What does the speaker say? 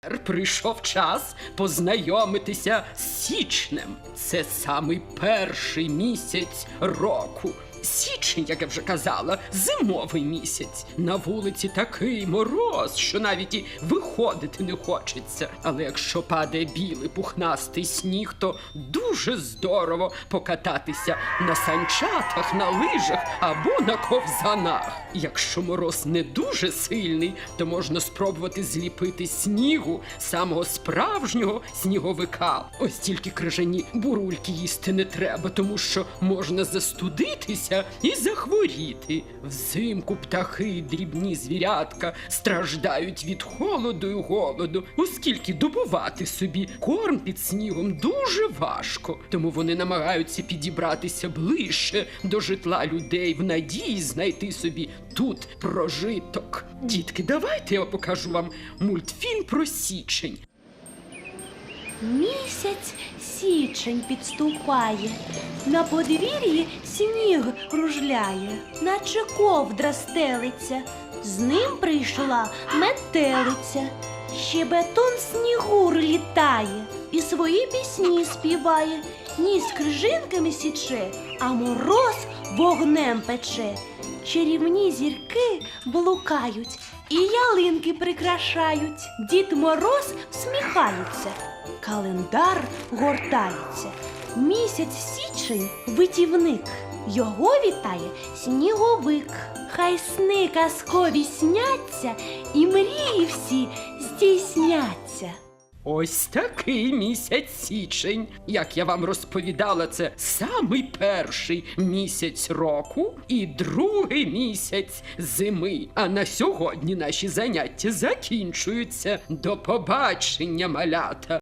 Тепер Прийшов час познайомитися з січнем. Це самий перший місяць року. Січень, як я вже казала, зимовий місяць. На вулиці такий мороз, що навіть і виходити не хочеться. Але якщо падає білий пухнастий сніг, то дуже здорово покататися на санчатах, на лижах або на ковзанах. Якщо мороз не дуже сильний, то можна спробувати зліпити снігу самого справжнього сніговика. Ось тільки крижані бурульки їсти не треба, тому що можна застудитися і захворіти. Взимку птахи, дрібні звірятка страждають від холоду і голоду, оскільки добувати собі корм під снігом дуже важко. Тому вони намагаються підібратися ближче до житла людей в надії знайти собі тут прожиток. Дітки, давайте я покажу вам мультфільм про січень. Місяць січень підступає, на подвір'ї сніг кружляє, наче ковдра стелиться, з ним прийшла метелиця, ще бетон снігур літає і свої пісні співає, ніс крижинками січе, а мороз вогнем пече. Чарівні зірки блукають і ялинки прикрашають. Дід Мороз всміхається, календар гортається. Місяць січень витівник. Його вітає сніговик. Хай сни казкові сняться, і мрії всі здійсняться. Ось такий місяць січень. Як я вам розповідала, це самий перший місяць року і другий місяць зими. А на сьогодні наші заняття закінчуються. До побачення, малята!